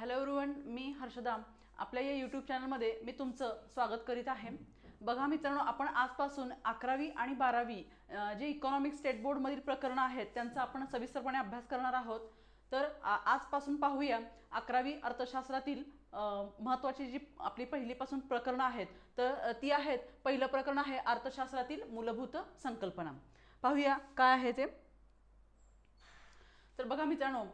Hello everyone मी हर्षदा. आपल्या या YouTube चॅनलमध्ये मी तुमचं स्वागत करीत आहे. बघा मित्रांनो आपण आजपासून अकरावी आणि बारावी जे इकॉनॉमिक स्टेट बोर्डमधील प्रकरणं आहेत त्यांचा आपण सविस्तरपणे अभ्यास करणार आहोत. तर आजपासून पाहूया अकरावी अर्थशास्त्रातील महत्त्वाची जी आपली पहिलीपासून प्रकरणं आहेत तर ती आहेत पहिलं प्रकरण आहे अर्थशास्त्रातील मूलभूत संकल्पना. पाहूया काय आहे ते. तर बघा मित्रांनो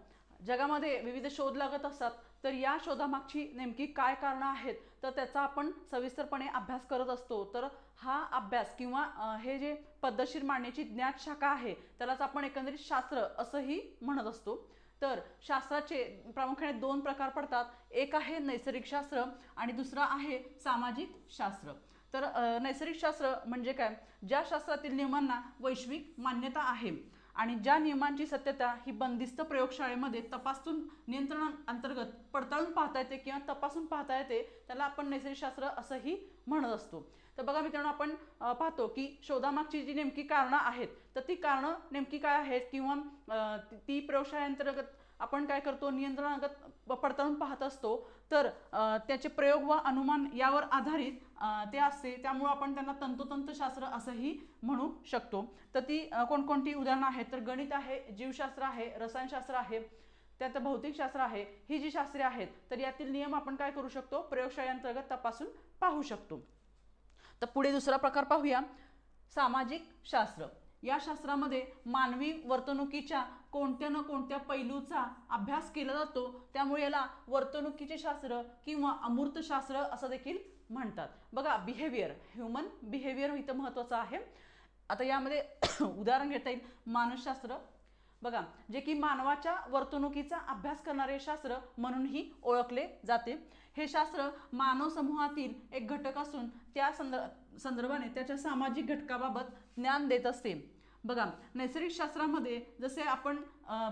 जगामध्ये विविध शोध लागत असतात तर या शोधामागची नेमकी काय कारणं आहेत तर त्याचा आपण सविस्तरपणे अभ्यास करत असतो. तर हा अभ्यास किंवा हे जे पद्धतशीर मांडण्याची ज्ञात शाखा आहे त्यालाच आपण एकंदरीत शास्त्र असंही म्हणत असतो. तर शास्त्राचे प्रामुख्याने दोन प्रकार पडतात. एक आहे नैसर्गिक शास्त्र आणि दुसरा आहे सामाजिक शास्त्र. तर नैसर्गिक शास्त्र म्हणजे काय? ज्या शास्त्रातील नियमांना वैश्विक मान्यता आहे आणि ज्या नियमांची सत्यता ही बंदिस्त प्रयोगशाळेमध्ये तपासून नियंत्रण अंतर्गत पडताळून पाहता येते किंवा तपासून पाहता येते त्याला आपण नैसर्गिकशास्त्र असंही म्हणत असतो. तर बघा मित्रांनो आपण पाहतो की शोधामागची जी नेमकी कारणं आहेत तर ती कारणं नेमकी काय आहेत? किंवा ती- ती प्रयोगशाळेअंतर्गत आपण काय करतो नियंत्रणागत पडताळून पाहत असतो तर त्याचे प्रयोग व अनुमान यावर आधारित ते असते. त्यामुळं आपण त्यांना तंतोतंत शास्त्र असंही म्हणू शकतो. तर ती कोणकोणती उदाहरणं आहेत? तर गणित आहे जीवशास्त्र आहे रसायनशास्त्र आहे त्यात भौतिकशास्त्र आहे. ही जी शास्त्रे आहेत तर यातील नियम आपण काय करू शकतो? प्रयोगशाळेअंतर्गत तपासून पाहू शकतो. तर पुढे दुसरा प्रकार पाहूया. सामाजिक शास्त्र. या शास्त्रामध्ये मानवी वर्तणुकीच्या कोणत्या ना कोणत्या पैलूचा अभ्यास केला जातो त्यामुळे याला वर्तणुकीचे शास्त्र किंवा अमूर्तशास्त्र असं देखील म्हणतात. बघा बिहेवियर ह्युमन बिहेवियर इथं महत्त्वाचं आहे. आता यामध्ये उदाहरण घेता येईल मानसशास्त्र. बघा जे की मानवाच्या वर्तणुकीचा अभ्यास करणारे शास्त्र म्हणूनही ओळखले जाते. हे शास्त्र मानव समूहातील एक घटक असून त्या संदर् संदर्भाने त्याच्या सामाजिक घटकाबाबत ज्ञान देत असते. बघा नैसर्गिक शास्त्रामध्ये जसे आपण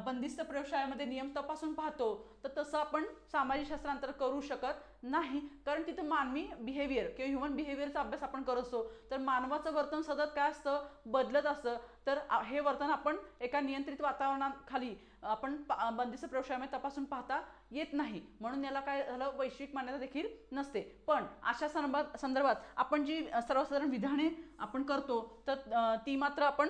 बंदिस्त प्रयोगशाळेमध्ये नियम तपासून पाहतो तर तसं आपण सामाजिक शास्त्रांतर करू शकत नाही. कारण तिथं मानवी बिहेवियर किंवा ह्युमन बिहेवियरचा अभ्यास आपण करत असतो. तर मानवाचं वर्तन सतत काय असतं? बदलत असतं. तर हे वर्तन आपण एका नियंत्रित वातावरणाखाली आपण पा- बंदिस्त प्रयोगशाळेमध्ये तपासून पाहता येत नाही. म्हणून याला काय झालं? वैश्विक मान्यता देखील नसते. पण अशा संदर्भात संदर्भात आपण जी सर्वसाधारण विधाने आपण करतो तर ती मात्र आपण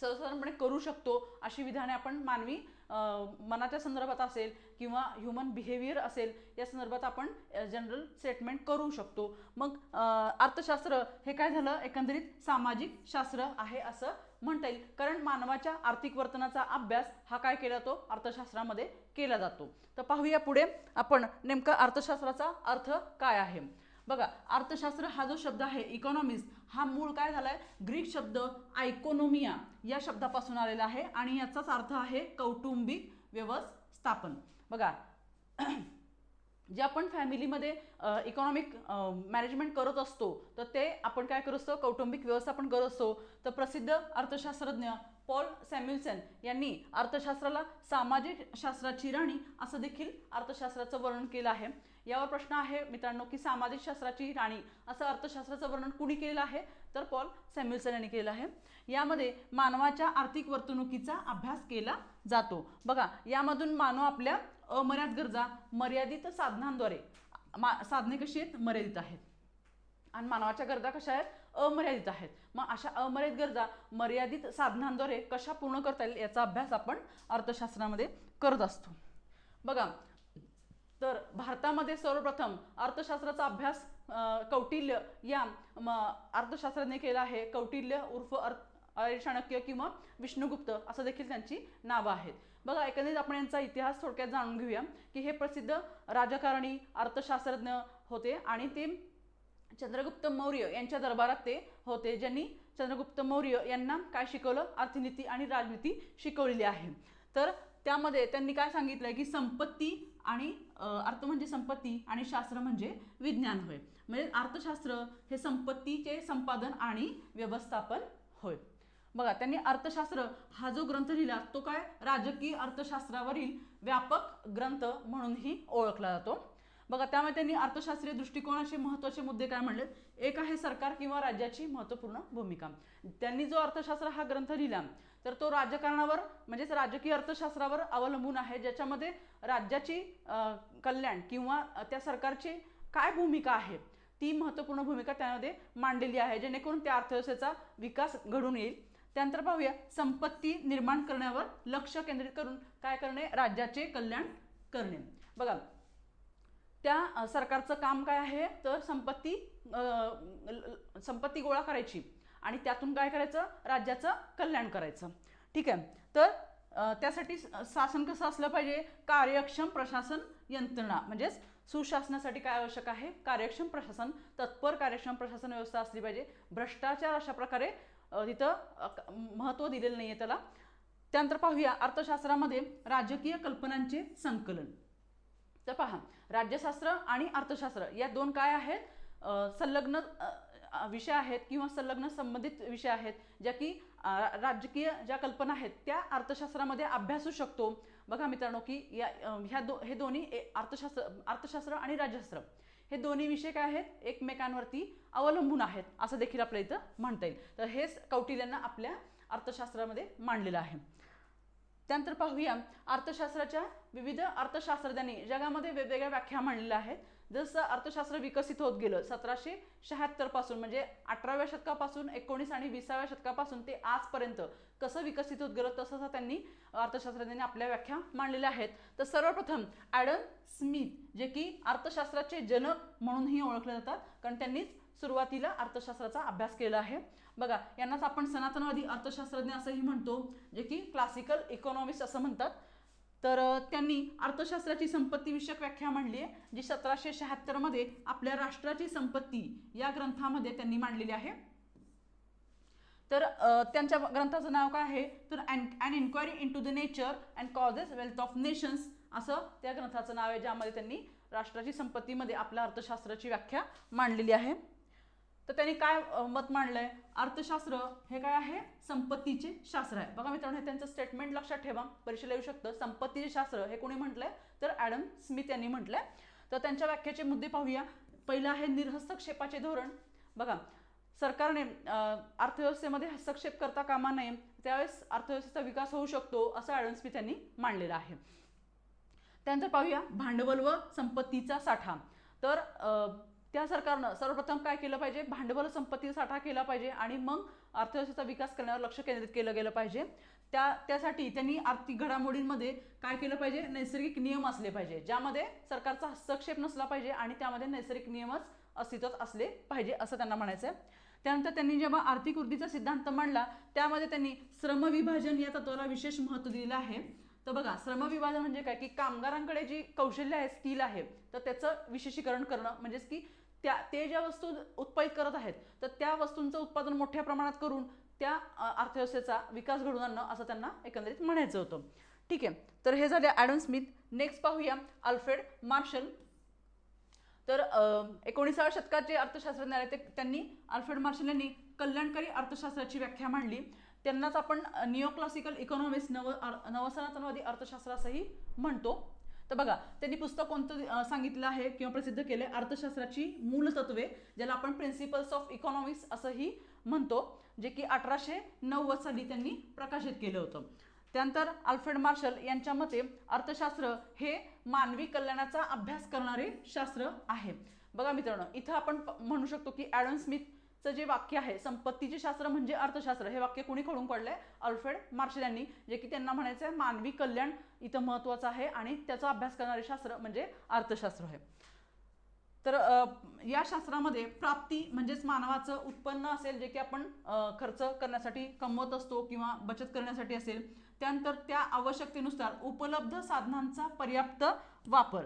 सर्वसाधारणपणे करू शकतो अशी विधाने आपण मानवी मनाच्या संदर्भात असेल किंवा ह्युमन बिहेवियर असेल या संदर्भात आपण जनरल स्टेटमेंट करू शकतो. मग अर्थशास्त्र हे काय झालं? एकंदरीत सामाजिक शास्त्र आहे असं म्हणता येईल. कारण मानवाच्या आर्थिक वर्तनाचा अभ्यास हा काय केला जातो? अर्थशास्त्रामध्ये केला जातो. तर पाहूया पुढे आपण नेमका अर्थशास्त्राचा अर्थ काय आहे. बघा अर्थशास्त्र हा जो शब्द आहे इकॉनॉमिस्ट हा मूळ काय झालाय? ग्रीक शब्द आयकोनोमिया या शब्दापासून आलेला आहे आणि याचाच अर्थ आहे कौटुंबिक व्यवस्थापन. बघा जे आपण फॅमिलीमध्ये इकॉनॉमिक मॅनेजमेंट करत असतो तर ते आपण काय करत असतो? कौटुंबिक व्यवस्थापन करत असतो. तर प्रसिद्ध अर्थशास्त्रज्ञ पॉल सॅम्युल्सन यांनी अर्थशास्त्राला सामाजिक शास्त्राची राणी असं देखील अर्थशास्त्राचं वर्णन केलं आहे. यावर प्रश्न आहे मित्रांनो की सामाजिक शास्त्राची राणी असं अर्थशास्त्राचं वर्णन कुणी केलेलं आहे? तर पॉल सॅम्युल्सन यांनी केलं आहे. यामध्ये मानवाच्या आर्थिक वर्तणुकीचा अभ्यास केला जातो. बघा यामधून मानव आपल्या अमर्याद गरजा मर्यादित साधनांद्वारे मा साधने कशी आहेत? मर्यादित आहेत. आणि मानवाच्या गरजा कशा आहेत? अमर्यादित आहेत. मग अशा अमर्यादित गरजा मर्यादित साधनांद्वारे कशा पूर्ण करता येईल याचा अभ्यास आपण अर्थशास्त्रामध्ये करत असतो. बघा तर भारतामध्ये सर्वप्रथम अर्थशास्त्राचा अभ्यास कौटिल्य या म, अर्थशास्त्रज्ञ केला आहे. कौटिल्य उर्फ अर्थ चाणक्य किंवा विष्णुगुप्त असं देखील त्यांची नावं आहेत. बघा एकंदरीत आपण यांचा इतिहास थोडक्यात जाणून घेऊया की हे प्रसिद्ध राजकारणी अर्थशास्त्रज्ञ होते आणि ते चंद्रगुप्त मौर्य यांच्या दरबारात ते होते ज्यांनी चंद्रगुप्त मौर्य यांना काय शिकवलं? अर्थनीती आणि राजनीती शिकवलेली आहे. तर त्यामध्ये त्यांनी काय सांगितलं की संपत्ती आणि अर्थ म्हणजे संपत्ती आणि शास्त्र म्हणजे विज्ञान होय. म्हणजे अर्थशास्त्र हे संपत्तीचे संपादन आणि व्यवस्थापन होय. बघा त्यांनी अर्थशास्त्र हा जो ग्रंथ लिहिला तो काय? राजकीय अर्थशास्त्रावरील व्यापक ग्रंथ म्हणूनही ओळखला जातो. बघा त्यामुळे त्यांनी अर्थशास्त्रीय दृष्टिकोनाचे महत्त्वाचे मुद्दे काय म्हणले एक आहे सरकार किंवा राज्याची महत्त्वपूर्ण भूमिका. त्यांनी जो अर्थशास्त्र हा ग्रंथ लिहिला तर तो राजकारणावर म्हणजेच राजकीय अर्थशास्त्रावर अवलंबून आहे ज्याच्यामध्ये राज्याची कल्याण किंवा त्या सरकारची काय भूमिका आहे ती महत्त्वपूर्ण भूमिका त्यामध्ये मांडलेली आहे जेणेकरून त्या अर्थव्यवस्थेचा विकास घडून येईल. त्यानंतर पाहूया संपत्ती निर्माण करण्यावर लक्ष केंद्रित करून काय करणे? राज्याचे कल्याण करणे. बघा त्या सरकारचं काम काय आहे? तर संपत्ती संपत्ती गोळा करायची आणि त्यातून काय करायचं? राज्याचं कल्याण करायचं. ठीक आहे? तर त्यासाठी शासन कसं असलं पाहिजे? कार्यक्षम प्रशासन यंत्रणा. म्हणजेच सुशासनासाठी काय आवश्यक आहे? कार्यक्षम प्रशासन तत्पर कार्यक्षम प्रशासन व्यवस्था असली पाहिजे. भ्रष्टाचार अशा प्रकारे तिथं महत्त्व दिलेलं नाही आहे त्याला. त्यानंतर पाहूया अर्थशास्त्रामध्ये राजकीय कल्पनांचे संकलन. तर पहा राज्यशास्त्र आणि अर्थशास्त्र या दोन काय आहेत? संलग्न विषय आहेत किंवा संलग्न संबंधित विषय आहेत ज्या की राजकीय ज्या कल्पना आहेत त्या अर्थशास्त्रामध्ये अभ्यासू शकतो. बघा मित्रांनो की या ह्या दो हे दोन्ही ए- अर्थशास्त्र अर्थशास्त्र आणि राज्यशास्त्र हे दोन्ही विषय काय आहेत? एकमेकांवरती अवलंबून आहेत असं देखील आपल्या इथं म्हणता येईल. तर हेच कौटिल्यांना आपल्या अर्थशास्त्रामध्ये मांडलेलं आहे. त्यानंतर पाहूया अर्थशास्त्राच्या विविध अर्थशास्त्रज्ञांनी जगामध्ये वेगवेगळ्या व्याख्या मांडलेल्या आहेत. जसं अर्थशास्त्र विकसित होत गेलं सतराशे शहात्तरपासून म्हणजे अठराव्या शतकापासून एकोणीस आणि विसाव्या शतकापासून ते आजपर्यंत कसं विकसित होत गेलं तसंच त्यांनी अर्थशास्त्रज्ञांनी आपल्या व्याख्या मांडलेल्या आहेत. तर सर्वप्रथम ॲडम स्मिथ जे की अर्थशास्त्राचे जनक म्हणूनही ओळखले जातात कारण त्यांनीच सुरुवातीला अर्थशास्त्राचा अभ्यास केला आहे. बघा यांनाच आपण सनातनवादी अर्थशास्त्रज्ञ असंही म्हणतो जे की क्लासिकल इकॉनॉमिस्ट असं म्हणतात. तर त्यांनी अर्थशास्त्राची संपत्तीविषयक व्याख्या मांडली आहे जी सतराशे शहात्तरमध्ये आपल्या राष्ट्राची संपत्ती या ग्रंथामध्ये त्यांनी मांडलेली आहे. तर त्यांच्या ग्रंथाचं नाव काय आहे? तर an inquiry into the nature and causes wealth of nations असं त्या ग्रंथाचं नाव आहे ज्यामध्ये त्यांनी राष्ट्राची संपत्तीमध्ये आपल्या अर्थशास्त्राची व्याख्या मांडलेली आहे. तर त्यांनी काय मत मांडलंय? अर्थशास्त्र हे काय आहे? संपत्तीचे शास्त्र आहे. बघा मित्रांनो हे त्यांचं स्टेटमेंट लक्षात ठेवा. परीक्षेला येऊ शकतं. संपत्तीचे शास्त्र हे कोणी म्हटलंय? तर ॲडम स्मिथ यांनी म्हटलंय. तर त्यांच्या व्याख्याचे मुद्दे पाहूया. पहिलं आहे निर्हस्तक्षेपाचे धोरण. बघा सरकारने अर्थव्यवस्थेमध्ये हस्तक्षेप करता कामा नये. त्यावेळेस अर्थव्यवस्थेचा विकास होऊ शकतो असं ॲडम स्मिथ यांनी मांडलेलं आहे. त्यानंतर पाहूया भांडवल व संपत्तीचा साठा. तर त्या सरकारनं सर्वप्रथम काय केलं पाहिजे? भांडवल संपत्ती साठा केला पाहिजे आणि मग अर्थव्यवस्थेचा विकास करण्यावर लक्ष केंद्रित केलं गेलं पाहिजे. त्या त्यासाठी त्यांनी आर्थिक घडामोडींमध्ये काय केलं पाहिजे? नैसर्गिक नियम असले पाहिजे ज्यामध्ये सरकारचा हस्तक्षेप नसला पाहिजे आणि त्यामध्ये नैसर्गिक नियमच अस्तित्वात असले पाहिजे असं त्यांना म्हणायचं आहे त्यानंतर त्यांनी जेव्हा आर्थिक वृद्धीचा सिद्धांत मांडला त्यामध्ये त्यांनी श्रमविभाजन या तत्वाला विशेष महत्त्व दिलेलं आहे. तर बघा श्रमविभाजन म्हणजे काय? की कामगारांकडे जी कौशल्य आहे स्किल आहे तर त्याचं विशेषीकरण करणं म्हणजेच की त्या ते ज्या वस्तू उत्पादित करत आहेत तर त्या वस्तूंचं उत्पादन मोठ्या प्रमाणात करून त्या अर्थव्यवस्थेचा विकास घडवून आणणं असं त्यांना एकंदरीत म्हणायचं होतं. ठीक आहे. तर हे झाले ॲडम स्मिथ. नेक्स्ट पाहूया अल्फ्रेड मार्शल. तर एकोणीसाव्या शतकात जे अर्थशास्त्रज्ञ आले ते त्यांनी अल्फ्रेड मार्शल यांनी कल्याणकारी अर्थशास्त्राची व्याख्या मांडली. त्यांनाच आपण निओ क्लासिकल नव अर- नवसनातनवादी अर्थशास्त्र असंही म्हणतो. तर बघा त्यांनी पुस्तक कोणतं सांगितलं आहे किंवा प्रसिद्ध केले अर्थशास्त्राची मूलतत्वे ज्याला आपण प्रिन्सिपल्स ऑफ इकॉनॉमिक्स असंही म्हणतो जे की अठराशे नव्वद साली त्यांनी प्रकाशित केलं होतं. त्यानंतर अल्फ्रेड मार्शल यांच्या मते अर्थशास्त्र हे मानवी कल्याणाचा अभ्यास करणारे शास्त्र आहे. बघा मित्रांनो इथं आपण म्हणू शकतो की ॲडम चं जे वाक्य आहे संपत्तीचे शास्त्र म्हणजे अर्थशास्त्र हे वाक्य कोणी खोडून पडलंय? अल्फ्रेड मार्शल यांनी जे की त्यांना म्हणायचं आहे मानवी कल्याण इथं महत्त्वाचं आहे आणि त्याचा अभ्यास करणारे शास्त्र म्हणजे अर्थशास्त्र आहे. तर या शास्त्रामध्ये प्राप्ती म्हणजेच मानवाचं उत्पन्न असेल जे की आपण खर्च करण्यासाठी कमवत असतो किंवा बचत करण्यासाठी असेल त्यानंतर त्या आवश्यकतेनुसार उपलब्ध साधनांचा पर्याप्त वापर.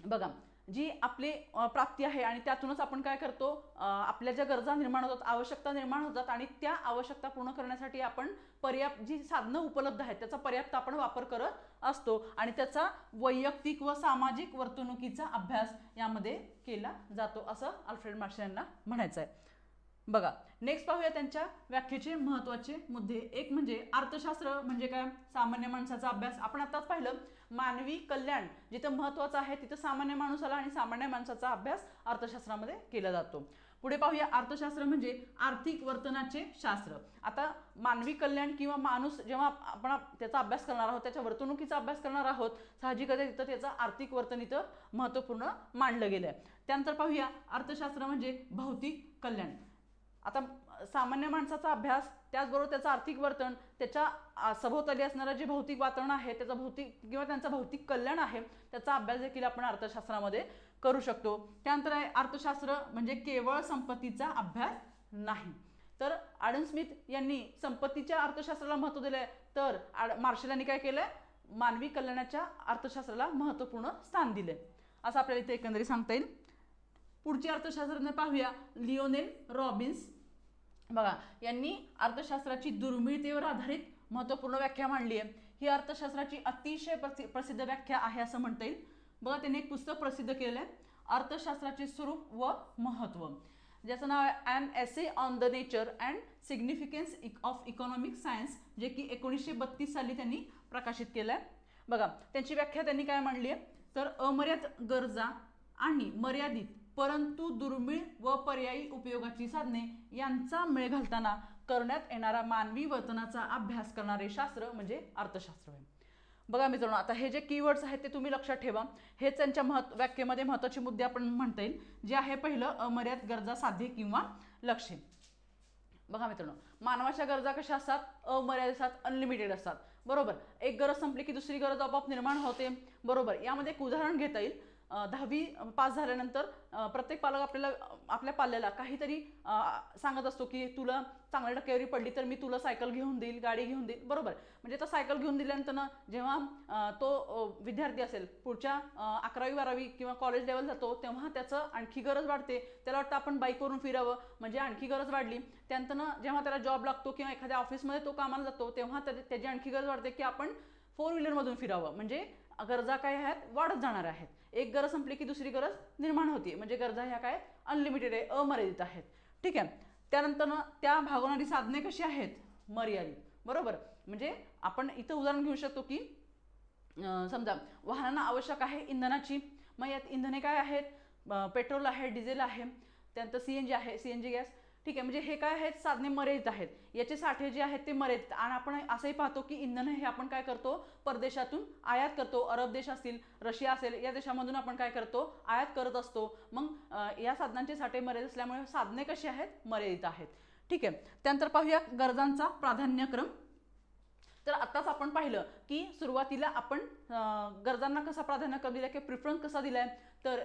बघा जी आपली प्राप्ती आहे आणि त्यातूनच आपण काय करतो आपल्या ज्या गरजा निर्माण होतात आवश्यकता निर्माण होतात आणि त्या आवश्यकता पूर्ण करण्यासाठी आपण पर्याप्त जी साधनं उपलब्ध आहेत त्याचा पर्याप्त आपण वापर करत असतो आणि त्याचा वैयक्तिक व सामाजिक वर्तणुकीचा अभ्यास यामध्ये केला जातो असं अल्फ्रेड मार्शल यांना म्हणायचं आहे बघा नेक्स्ट पाहूया त्यांच्या व्याख्येचे महत्त्वाचे मुद्दे. एक म्हणजे अर्थशास्त्र म्हणजे काय? सामान्य माणसाचा अभ्यास. आपण आताच पाहिलं मानवी कल्याण जिथं महत्त्वाचं आहे तिथं सामान्य माणूसाला आणि सामान्य माणसाचा अभ्यास अर्थशास्त्रामध्ये केला जातो. पुढे पाहूया अर्थशास्त्र म्हणजे आर्थिक वर्तनाचे शास्त्र. आता मानवी कल्याण किंवा माणूस जेव्हा आपण त्याचा अभ्यास करणार आहोत त्याच्या वर्तणुकीचा अभ्यास करणार आहोत साहजिकच तिथं त्याचं आर्थिक वर्तन इथं महत्त्वपूर्ण मांडलं गेलं आहे त्यानंतर पाहूया अर्थशास्त्र म्हणजे भौतिक कल्याण. आता सामान्य माणसाचा अभ्यास त्याचबरोबर त्याचं आर्थिक वर्तन त्याच्या सभोवताली असणारं जे भौतिक वातावरण आहे त्याचं भौतिक किंवा त्यांचं भौतिक कल्याण आहे त्याचा अभ्यास देखील आपण अर्थशास्त्रामध्ये करू शकतो. त्यानंतर आहे अर्थशास्त्र म्हणजे केवळ संपत्तीचा अभ्यास नाही. तर आडन स्मिथ यांनी संपत्तीच्या अर्थशास्त्राला महत्त्व दिलंय तर आड- मार्शल यांनी काय केलंय? मानवी कल्याणाच्या अर्थशास्त्राला महत्त्वपूर्ण स्थान दिलंय. असं आपल्याला इथे एकंदरीत सांगता येईल. पुढचे अर्थशास्त्रज्ञ पाहूया लिओनेल रॉबिन्स. बघा यांनी अर्थशास्त्राची दुर्मिळतेवर आधारित महत्त्वपूर्ण व्याख्या मांडली आहे. ही अर्थशास्त्राची अतिशय प्रसि प्रसिद्ध व्याख्या आहे असं म्हणता येईल. बघा त्यांनी एक पुस्तक प्रसिद्ध केलेलं आहे अर्थशास्त्राचे स्वरूप व महत्त्व. ज्याचं नाव आहे an essay on the nature and significance of economic science जे की एकोणीसशे बत्तीस साली त्यांनी प्रकाशित केलं आहे बघा त्यांची व्याख्या त्यांनी काय मांडली आहे? तर अमर्याद गरजा आणि मर्यादित परंतु दुर्मिळ व पर्यायी उपयोगाची साधने यांचा मेळ घालताना करण्यात येणारा मानवी वर्तनाचा अभ्यास करणारे शास्त्र म्हणजे अर्थशास्त्र. आहे बघा मित्रांनो आता हे जे कीवर्ड्स आहेत ते तुम्ही लक्षात ठेवा. हेच त्यांच्या महत्त्व व्याख्येमध्ये महत्त्वाचे मुद्दे आपण म्हणता येईल जे आहे पहिलं अमर्याद गरजा साध्य किंवा लक्ष्य बघा मित्रांनो मानवाच्या गरजा कशा असतात? अमर्यादित असतात अनलिमिटेड असतात. बरोबर? एक गरज संपली की दुसरी गरज आपोआप निर्माण होते. बरोबर? यामध्ये एक उदाहरण घेता येईल. दहावी पास झाल्यानंतर प्रत्येक पालक आपल्याला आपल्या पाल्याला काहीतरी सांगत असतो की तुला चांगल्या टक्केवारी पडली तर मी तुला सायकल घेऊन देईल गाडी घेऊन देईल. बरोबर. म्हणजे तर सायकल घेऊन दिल्यानंतर ना जेव्हा तो विद्यार्थी असेल पुढच्या अकरावी बारावी किंवा कॉलेज लेवल जातो तेव्हा त्याचं आणखी गरज वाढते. त्याला वाटतं आपण बाईकवरून फिरावं म्हणजे आणखी गरज वाढली. त्यानंतर ना जेव्हा त्याला जॉब लागतो किंवा एखाद्या ऑफिसमध्ये तो कामाला जातो तेव्हा त्याची आणखी गरज वाढते की आपण फोर व्हीलरमधून फिरावं. म्हणजे गरजा काय आहेत? वाढत जाणार आहेत. एक गरज संपली की दुसरी गरज निर्माण होती. म्हणजे गरजा ह्या काय? अनलिमिटेड आहे अमर्यादित आहेत. ठीक आहे? त्यानंतर त्या भागवणारी साधने कशी आहेत? मर्यादित. बरोबर? म्हणजे आपण इथं उदाहरण घेऊ शकतो की समजा वाहनांना आवश्यक आहे इंधनाची. मग यात इंधने काय आहेत? पेट्रोल आहे डिझेल आहे. त्यानंतर सी एन जी आहे सी एन जी गॅस. ठीक आहे म्हणजे हे काय आहेत? साधने मर्यादित आहेत. याचे साठे जे आहेत ते मर्यादित. आणि आपण असंही पाहतो की इंधन हे आपण काय करतो? परदेशातून आयात करतो. अरब देश असतील रशिया असेल या देशामधून आपण काय करतो? आयात करत असतो. मग या साधनांचे साठे मर्यादित असल्यामुळे साधने कशी आहेत? मर्यादित आहेत. ठीक आहे. त्यानंतर पाहूया गरजांचा प्राधान्यक्रम. तर आत्ताच आपण पाहिलं की सुरुवातीला आपण गरजांना कसा प्राधान्यक्रम दिला की प्रिफरन्स कसा दिलाय तर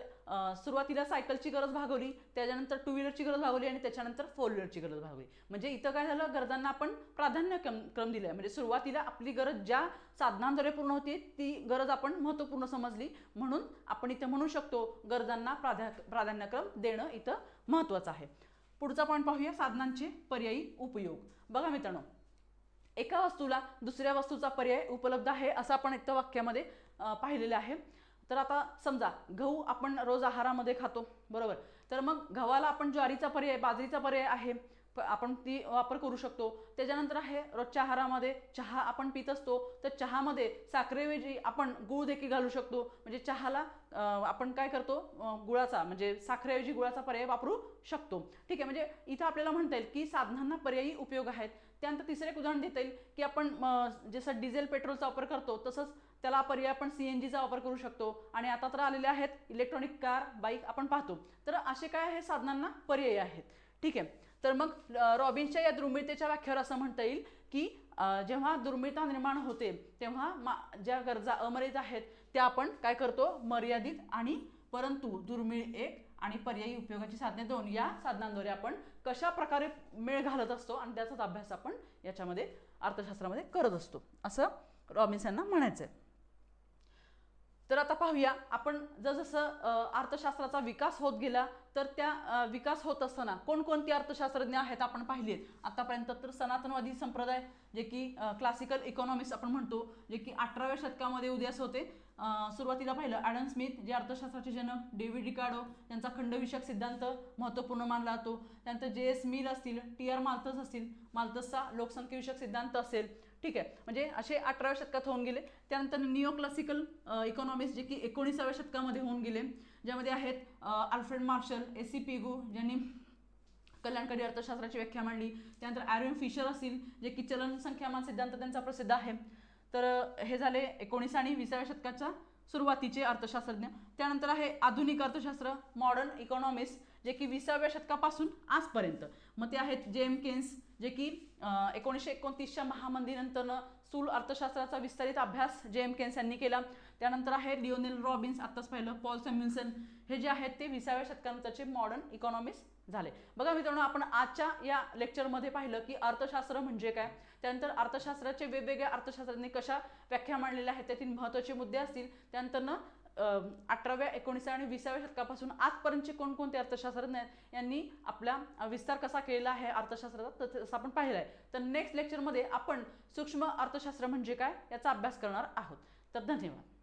सुरुवातीला सायकलची गरज भागवली त्याच्यानंतर टू व्हीलरची गरज भागवली आणि त्याच्यानंतर फोर व्हीलरची गरज भागवली. म्हणजे इथं काय झालं गरजांना आपण प्राधान्य क्रम दिलाय. म्हणजे सुरुवातीला आपली गरज ज्या साधनांद्वारे पूर्ण होती ती गरज आपण महत्त्वपूर्ण समजली. म्हणून आपण इथं म्हणू शकतो गरजांना प्राधा प्राधान्यक्रम देणं इथं महत्त्वाचं आहे. पुढचा पॉईंट पाहूया साधनांचे पर्यायी उपयोग. बघा मित्रांनो एका वस्तूला दुसऱ्या वस्तूचा पर्याय उपलब्ध आहे असं आपण इथं वाक्यामध्ये पाहिलेलं आहे. तर आता समजा गहू आपण रोज आहारामध्ये खातो बरोबर? तर मग गव्हाला आपण ज्वारीचा पर्याय बाजरीचा पर्याय आहे प- आपण ती वापर करू शकतो. त्याच्यानंतर आहे रोजच्या आहारामध्ये चहा आपण पित असतो. तर चहामध्ये साखरेऐवजी आपण गुळ देखील घालू शकतो. म्हणजे चहाला आपण काय करतो? गुळाचा म्हणजे साखरेऐवजी गुळाचा पर्याय वापरू शकतो. ठीक आहे म्हणजे इथं आपल्याला म्हणता येईल की साधनांना पर्यायी उपयोग आहेत. त्यानंतर तिसरं एक उदाहरण देता येईल की आपण जसं डिझेल पेट्रोलचा वापर करतो तसंच त्याला पर्याय आपण सी एन जीचा वापर करू शकतो. आणि आता तर आलेले आहेत इलेक्ट्रॉनिक कार बाईक आपण पाहतो. तर असे काय आहे साधनांना पर्याय आहेत. ठीक आहे. तर मग रॉबिन्सच्या या दुर्मिळतेच्या व्याख्यावर असं म्हणता येईल की जेव्हा दुर्मिळता निर्माण होते तेव्हा मा ज्या गरजा अमर्यादित आहेत त्या आपण काय करतो? मर्यादित आणि परंतु दुर्मिळ एक आणि पर्यायी उपयोगाची साधने दोन. या साधनांद्वारे आपण कशा प्रकारे मेळ घालत असतो आणि त्याचाच अभ्यास आपण याच्यामध्ये अर्थशास्त्रामध्ये करत असतो. असं रॉबिन्स यांना म्हणायचं आहे तर आता पाहूया. आपण जसजसं अर्थशास्त्राचा विकास होत गेला तर त्या विकास होत असताना कोणकोणती अर्थशास्त्रज्ञ आहेत आपण पाहिली आहेत? आतापर्यंत तर सनातनवादी संप्रदाय जे की क्लासिकल इकॉनॉमिक्स आपण म्हणतो जे की अठराव्या शतकामध्ये उदयास होते. सुरुवातीला पाहिलं ॲडम स्मिथ जे अर्थशास्त्राचे जनक डेव्हिड रिकार्डो यांचा खंडविषयक सिद्धांत महत्त्वपूर्ण मानला जातो. त्यानंतर जे एस मिल असतील टी आर मालतस असतील माल्थसचा लोकसंख्येविषयक सिद्धांत असेल. ठीक आहे म्हणजे असे अठराव्या शतकात होऊन गेले. त्यानंतर निओ क्लासिकल इकॉनॉमिक्स जे की एकोणीसाव्या शतकामध्ये होऊन गेले ज्यामध्ये आहेत Alfred Marshall A C Pigou ज्यांनी कल्याणकारी अर्थशास्त्राची व्याख्या मांडली. त्यानंतर ॲरविन फिशर असतील जे की चलन संख्यामान सिद्धांत त्यांचा प्रसिद्ध आहे. तर हे झाले एकोणीस आणि विसाव्या शतकाच्या सुरुवातीचे अर्थशास्त्रज्ञ. त्यानंतर आहे आधुनिक अर्थशास्त्र मॉडर्न इकॉनॉमिक्स जे की विसाव्या शतकापासून आजपर्यंत. मग ते आहेत जेम केन्स जे की एकोणीसशे एकोणतीसच्या महामंदीनंतरनं स्थूल अर्थशास्त्राचा विस्तारित अभ्यास जे एम केन्स यांनी केला. त्यानंतर आहे लिओनेल रॉबिन्स आत्ताच पाहिलं पॉल सॅम्युन्सन हे जे आहेत ते विसाव्या शतकानंतरचे मॉडर्न इकॉनॉमिक्स झाले. बघा मित्रांनो आपण आजच्या या लेक्चरमध्ये पाहिलं की अर्थशास्त्र म्हणजे काय? त्यानंतर अर्थशास्त्राचे वेगवेगळ्या अर्थशास्त्रांनी कशा व्याख्या मांडलेल्या आहेत त्यातील महत्त्वाचे मुद्दे असतील. त्यानंतरनं ना अठराव्या एकोणीसाव्या आणि विसाव्या शतकापासून आजपर्यंतचे कोणकोणते अर्थशास्त्रज्ञ यांनी आपला विस्तार कसा केलेला आहे अर्थशास्त्राचा तसं आपण पाहिलं आहे तर नेक्स्ट लेक्चरमध्ये आपण सूक्ष्म अर्थशास्त्र म्हणजे काय याचा अभ्यास करणार आहोत. तर धन्यवाद.